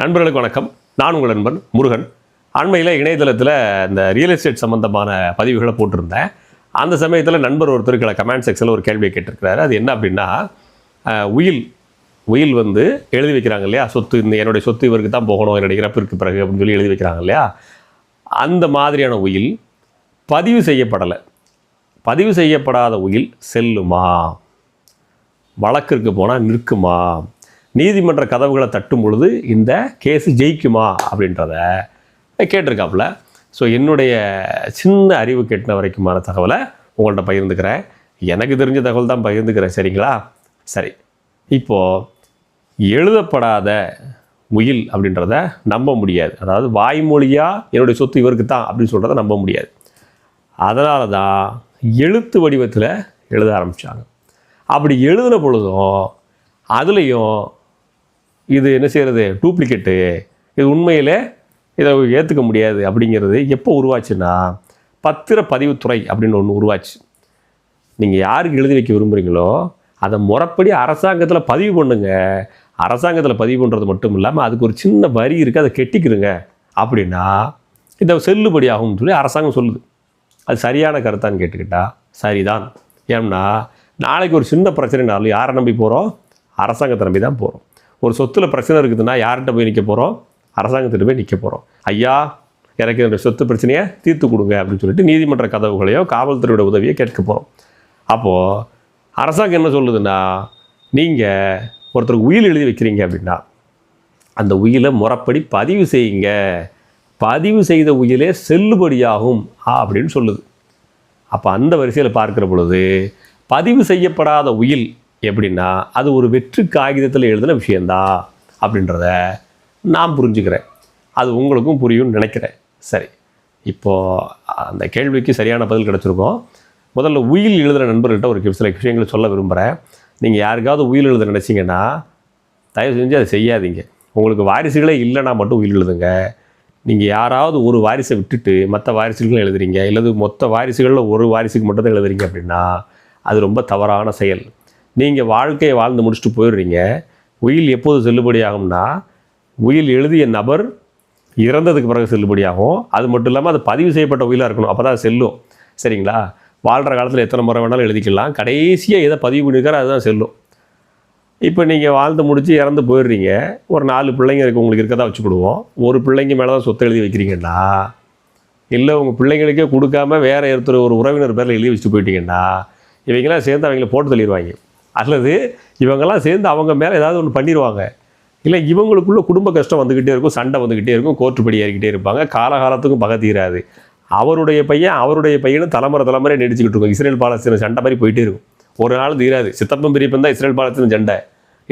நண்பர்களுக்கு வணக்கம். நான் உங்கள் நண்பன் முருகன். அண்மையில் இணையதளத்தில் இந்த ரியல் எஸ்டேட் சம்மந்தமான பதிவுகளை போட்டிருந்தேன். அந்த சமயத்தில் நண்பர் ஒருத்தருக்கு கமெண்ட் செக்ஷனில் ஒரு கேள்வியை கேட்டிருக்கிறாரு. அது என்ன அப்படின்னா உயில் உயில் வந்து எழுதி வைக்கிறாங்க இல்லையா? சொத்து இந்த என்னுடைய சொத்து இவருக்கு தான் போகணும் என்னுடைய இறப்பிற்கு பிறகு அப்படின்னு சொல்லி எழுதி வைக்கிறாங்க இல்லையா? அந்த மாதிரியான உயில் பதிவு செய்யப்படலை. பதிவு செய்யப்படாத உயில் செல்லுமா? வழக்கிற்கு போனால் நிற்குமா? நீதிமன்ற கதவுகளை தட்டும் பொழுது இந்த கேஸு ஜெயிக்குமா அப்படின்றத கேட்டிருக்காப்புல. ஸோ என்னுடைய சின்ன அறிவு கெட்டின வரைக்குமான தகவலை உங்கள்கிட்ட பகிர்ந்துக்கிறேன். எனக்கு தெரிஞ்ச தகவல் தான் பகிர்ந்துக்கிறேன் சரிங்களா? சரி இப்போது எழுதப்படாத முயல் அப்படின்றத நம்ப முடியாது. அதாவது வாய்மொழியாக என்னுடைய சொத்து இவருக்கு தான் அப்படின்னு சொல்கிறத நம்ப முடியாது. அதனால தான் எழுத்து வடிவத்தில் எழுத ஆரம்பித்தாங்க அப்படி எழுதின பொழுதும் அதுலேயும் இது என்ன செய்கிறது டூப்ளிகேட்டு இது உண்மையிலே இதை ஏற்றுக்க முடியாது அப்படிங்கிறது எப்போ உருவாச்சுன்னா பத்திரப்பதிவுத்துறை அப்படின்னு ஒன்று உருவாச்சு. நீங்கள் யாருக்கு எழுதி வைக்க விரும்புகிறீங்களோ அதை முறைப்படி அரசாங்கத்தில் பதிவு பண்ணுங்க. அரசாங்கத்தில் பதிவு பண்ணுறது மட்டும் இல்லாமல் அதுக்கு ஒரு சின்ன வரி இருக்குது அதை கெட்டிக்கிறங்க அப்படின்னா இதை செல்லுபடி ஆகும்னு சொல்லி அரசாங்கம் சொல்லுது. அது சரியான கருத்தான்னு கேட்டுக்கிட்டா சரிதான். ஏன்னா நாளைக்கு ஒரு சின்ன பிரச்சனைனாலும் யாரை நம்பி போகிறோம் அரசாங்கத்தை நம்பி தான் போகிறோம் ஒரு சொத்தில் பிரச்சனை இருக்குதுன்னா யார்கிட்ட போய் நிற்க போகிறோம் அரசாங்கத்திட்ட போய் நிற்க போகிறோம் ஐயா எனக்கு என்னுடைய சொத்து பிரச்சனையை தீர்த்து கொடுங்க அப்படின்னு சொல்லிட்டு நீதிமன்ற கதவுகளையோ காவல்துறையோட உதவியை கேட்க போகிறோம் அப்போது அரசாங்கம் என்ன சொல்லுதுன்னா நீங்கள் ஒருத்தருக்கு உயில் எழுதி வைக்கிறீங்க அப்படின்னா அந்த உயிலை முறைப்படி பதிவு செய்யுங்க. பதிவு செய்த உயிலே செல்லுபடியாகும் அப்படின்னு சொல்லுது. அப்போ அந்த வரிசையில் பார்க்கிற பொழுது பதிவு செய்யப்படாத உயில் எப்படின்னா அது ஒரு வெற்று காகிதத்தில் எழுதின விஷயந்தான் அப்படின்றத நான் புரிஞ்சுக்கிறேன். அது உங்களுக்கும் புரியும்னு நினைக்கிறேன். சரி. இப்போது அந்த கேள்விக்கு சரியான பதில் கிடச்சிருக்கோம். முதல்ல உயில் எழுதுகிற நண்பர்கள்ட்ட ஒரு சில விஷயங்களை சொல்ல விரும்புகிறேன் நீங்கள் யாருக்காவது உயில் எழுத நினச்சிங்கன்னா தயவு செஞ்சு அதை செய்யாதீங்க. உங்களுக்கு வாரிசுகளே இல்லைன்னா மட்டும் உயில் எழுதுங்க. நீங்கள் யாராவது ஒரு வாரிசை விட்டுட்டு மற்ற வாரிசுகளும் எழுதுறீங்க. இல்லது மொத்த வாரிசுகளில் ஒரு வாரிசுக்கு மட்டும் தான் எழுதுறீங்க அப்படின்னா அது ரொம்ப தவறான செயல். நீங்கள் வாழ்க்கையை வாழ்ந்து முடிச்சுட்டு போயிடுறீங்க. உயில் எப்போது செல்லுபடியாகும்னா உயில் எழுதிய நபர் இறந்ததுக்கு பிறகு செல்லுபடியாகும். அது மட்டும் இல்லாமல் அது பதிவு செய்யப்பட்ட உயிலாக இருக்கணும். அப்போ தான் செல்லும். சரிங்களா? வாழ்கிற காலத்தில் எத்தனை முறை வேணாலும் எழுதிக்கலாம். கடைசியாக எதை பதிவு பண்ணியிருக்காரோ அதுதான் செல்லும். இப்போ நீங்கள் வாழ்ந்து முடித்து இறந்து போயிடுறீங்க. ஒரு நாலு பிள்ளைங்க இருக்கு உங்களுக்கு இருக்கதான் வச்சுக்கிடுவோம். ஒரு பிள்ளைங்க மேலே தான் சொத்தை எழுதி வைக்கிறீங்கன்னா இல்லை உங்கள் பிள்ளைங்களுக்கே கொடுக்காம வேறு ஒருத்தர் ஒரு உறவினர் பேரில் எழுதி வச்சுட்டு போயிட்டீங்கன்னா இவங்கெல்லாம் சேர்ந்து அவங்கள போட்டு தள்ளிடுவாங்க. அல்லது இவங்கெல்லாம் சேர்ந்து அவங்க மேலே ஏதாவது ஒன்று பண்ணிடுவாங்க இல்லை இவங்களுக்குள்ள குடும்ப கஷ்டம் வந்துக்கிட்டே இருக்கும் சண்டை வந்துக்கிட்டே இருக்கும் கோர்ட்டு படி ஏறிக்கிட்டே இருப்பாங்க. காலகாலத்துக்கும் பகை தீராது. அவருடைய பையன் அவருடைய பையனும் தலைமுறை தலைமுறை நடிச்சுக்கிட்டு இருக்கும். இஸ்ரேல் பாலஸ்தீன சண்டை மாதிரி போயிட்டே இருக்கும். ஒரு நாள் தீராது. சித்தப்பன் பிரிப்பம் தான் இஸ்ரேல் பாலஸ்தீன சண்டை.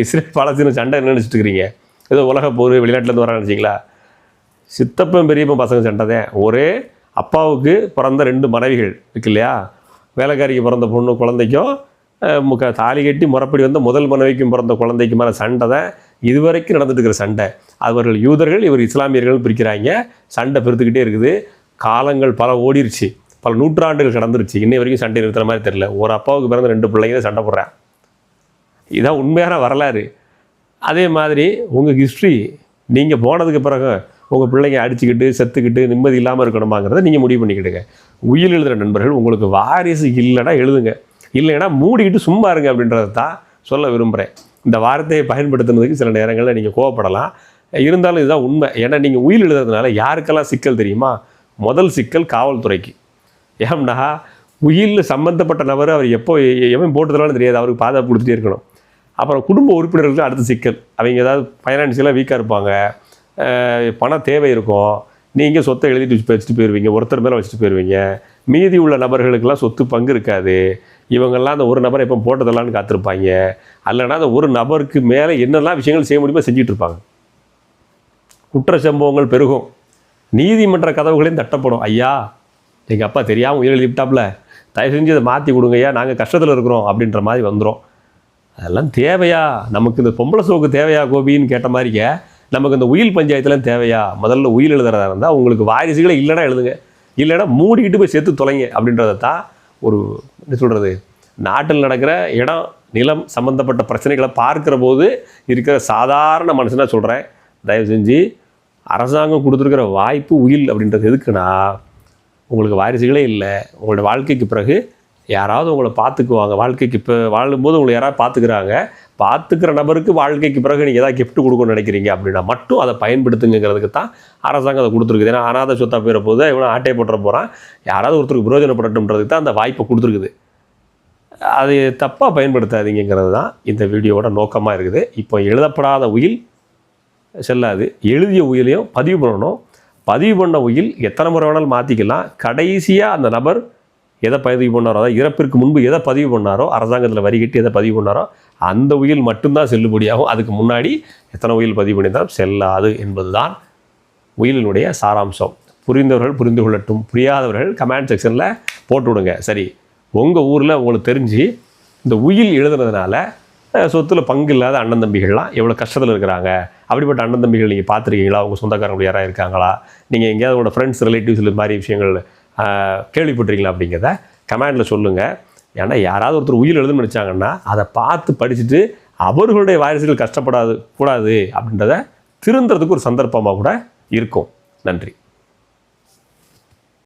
இஸ்ரேல் பாலஸ்தீன சண்டை என்ன நினச்சிட்டு இருக்கிறீங்க? ஏதோ உலக போர் வெளிநாட்டிலேருந்து வர நினச்சிங்களா? சித்தப்பன் பெரியப்பன் பசங்க சண்டை தான். ஒரே அப்பாவுக்கு பிறந்த ரெண்டு மனைவிகள் இருக்கு இல்லையா? வேலைக்காரிக்கு பிறந்த பொண்ணு குழந்தைக்கும் தாலி கட்டி முறப்படி வந்த முதல் மனைவிக்கும் பிறந்த குழந்தைக்கு மேலே சண்டை தான் இதுவரைக்கும் நடந்துட்டு இருக்கிற சண்டை. அவர்கள் யூதர்கள் இவர் இஸ்லாமியர்கள் பிரிக்கிறாங்க. சண்டை பெருத்துக்கிட்டே இருக்குது. காலங்கள் பல ஓடிருச்சு. பல நூற்றாண்டுகள் கடந்துருச்சு. இன்னை வரைக்கும் சண்டை நிறுத்துற மாதிரி தெரியல. ஒரு அப்பாவுக்கு பிறந்த ரெண்டு பிள்ளைங்க தான் சண்டை போடுறேன் இதான் உண்மையான வரலாறு. அதே மாதிரி உங்கள் ஹிஸ்ட்ரி நீங்கள் போனதுக்கு பிறகு உங்கள் பிள்ளைங்க அடிச்சுக்கிட்டு செத்துக்கிட்டு நிம்மதி இல்லாமல் இருக்கணுமாங்கிறத நீங்கள் முடிவு பண்ணிக்கிடுங்க. உயிர் எழுதுகிற நண்பர்கள் உங்களுக்கு வாரிசு இல்லைன்னா எழுதுங்க. இல்லைன்னா மூடிக்கிட்டு சும்மா இருங்க அப்படின்றத தான் சொல்ல விரும்புகிறேன் இந்த வார்த்தையை பயன்படுத்துனதுக்கு சில நேரங்களில் நீங்கள் கோவப்படலாம். இருந்தாலும் இதுதான் உண்மை. ஏன்னா நீங்கள் உயிர் எழுதுறதுனால யாருக்கெல்லாம் சிக்கல் தெரியுமா? முதல் சிக்கல் காவல்துறைக்கு. ஏம்னா உயிரில் சம்மந்தப்பட்ட நபர் அவர் எப்போ எவன் போட்டதுனாலும் தெரியாது. அவருக்கு பாதுகாப்பு கொடுத்துட்டே இருக்கணும். அப்புறம் குடும்ப உறுப்பினர்களுக்கு அடுத்த சிக்கல். அவங்க ஏதாவது ஃபைனான்சியலாக வீக்காக இருப்பாங்க. பண தேவை இருக்கும். நீங்கள் சொத்தை எழுதிட்டு வச்சு வச்சுட்டு போயிடுவீங்க ஒருத்தர் மேலே வச்சுட்டு போயிடுவீங்க மீதி உள்ள நபர்களுக்கெல்லாம் சொத்து பங்கு இருக்காது. இவங்கெல்லாம் அந்த ஒரு நபரை எப்போ போட்டதெல்லாம்னு காத்திருப்பாங்க. அல்லனா அந்த ஒரு நபருக்கு மேலே என்னெல்லாம் விஷயங்கள் செய்ய முடியுமோ செஞ்சுட்டு இருப்பாங்க குற்ற சம்பவங்கள் பெருகும். நீதிமன்ற கதவுகளையும் தட்டப்படும். ஐயா எங்கள் அப்பா தெரியாமல் உயிர் எழுதிவிட்டாப்புல தயவு செஞ்சு இதை மாற்றி கொடுங்க ஐயா நாங்கள் கஷ்டத்தில் இருக்கிறோம் அப்படின்ற மாதிரி வந்துடும் அதெல்லாம் தேவையா? நமக்கு இந்த பொம்பளை சோக்கு தேவையா கோபின்னு கேட்ட மாதிரிக்க நமக்கு இந்த உயில் பஞ்சாயத்துலாம் தேவையா? முதல்ல உயில் எழுதுறதா இருந்தால் உங்களுக்கு வாரிசுகளே இல்லைன்னா எழுதுங்க. இல்லைன்னா மூடிக்கிட்டு போய் சேர்த்து தொலைங்க அப்படின்றத தான் ஒரு என்ன சொல்கிறது நாட்டில் நடக்கிற இடம் நிலம் சம்மந்தப்பட்ட பிரச்சனைகளை பார்க்குற போது இருக்கிற சாதாரண மனுஷனாக சொல்கிறேன் தயவு செஞ்சு அரசாங்கம் கொடுத்துருக்கிற வாய்ப்பு உயில் அப்படின்றது எதுக்குன்னா உங்களுக்கு வாரிசுகளே இல்லை. உங்களோட வாழ்க்கைக்கு பிறகு யாராவது உங்களை பார்த்துக்குவாங்க. வாழ்க்கைக்கு இப்போ வாழும்போது உங்களை யாராவது பார்த்துக்கிறாங்க. பார்த்துக்கிற நபருக்கு வாழ்க்கைக்கு பிறகு நீங்கள் ஏதாவது கிஃப்ட் கொடுக்கணும்னு நினைக்கிறீங்க அப்படின்னா மட்டும் அதை பயன்படுத்துங்கிறதுக்கு தான் அரசாங்கம் அதை கொடுத்துருக்குது. ஏன்னா அனாதை சொத்தா போயிட போது இவனை ஆட்டையை போட்டுற போகிறான் யாராவது ஒருத்தருக்கு பிரயோஜனப்படட்டும்ன்றதுக்கு தான் அந்த வாய்ப்பை கொடுத்துருக்குது. அது தப்பாக பயன்படுத்தாதீங்கிறது தான் இந்த வீடியோவோட நோக்கமாக இருக்குது. இப்போ எழுதப்படாத உயில் செல்லாது. எழுதிய உயிலையும் பதிவு பண்ணணும். பதிவு பண்ண உயில் எத்தனை முறை வேணாலும் மாற்றிக்கலாம் கடைசியாக அந்த நபர் எதை பதிவு பண்ணாரோ அதாவது இறப்பிற்கு முன்பு எதை பதிவு பண்ணாரோ அரசாங்கத்தில் வரி கட்டி எதை பதிவு பண்ணாரோ அந்த உயில் மட்டும்தான் செல்லுபடியாகும் அதுக்கு முன்னாடி எத்தனை உயில் பதிவு பண்ணியிருந்தாலும் செல்லாது என்பதுதான் உயிலினுடைய சாராம்சம். புரிந்தவர்கள் புரிந்து கொள்ளட்டும். புரியாதவர்கள் கமெண்ட் செக்ஷனில் போட்டு விடுங்க சரி உங்கள் ஊரில் உங்களுக்கு தெரிஞ்சு இந்த உயில் எழுதுனதுனால சொத்தில் பங்கு இல்லாத அண்ணன் தம்பிகள்லாம் எவ்வளோ கஷ்டத்தில் இருக்கிறாங்க. அப்படிப்பட்ட அண்ணன் தம்பிகள் நீங்கள் பார்த்துருக்கீங்களா? உங்கள் சொந்தக்காரங்க யாராக இருக்காங்களா? நீங்கள் எங்கேயாவது உங்களோட ஃப்ரெண்ட்ஸ் ரிலேட்டிவ்ஸ் மாதிரி விஷயங்கள் கேள்விப்பட்டிருக்கீங்களா அப்படிங்கிறத கமெண்டில் சொல்லுங்கள் ஏன்னா யாராவது ஒருத்தர் உயிர் எழுதுன்னு நினச்சாங்கன்னா அதை பார்த்து படிச்சுட்டு அவர்களுடைய வாரிசுகள் கஷ்டப்படாது கூடாது அப்படின்றத திருந்துறதுக்கு ஒரு சந்தர்ப்பமாக கூட இருக்கும். நன்றி.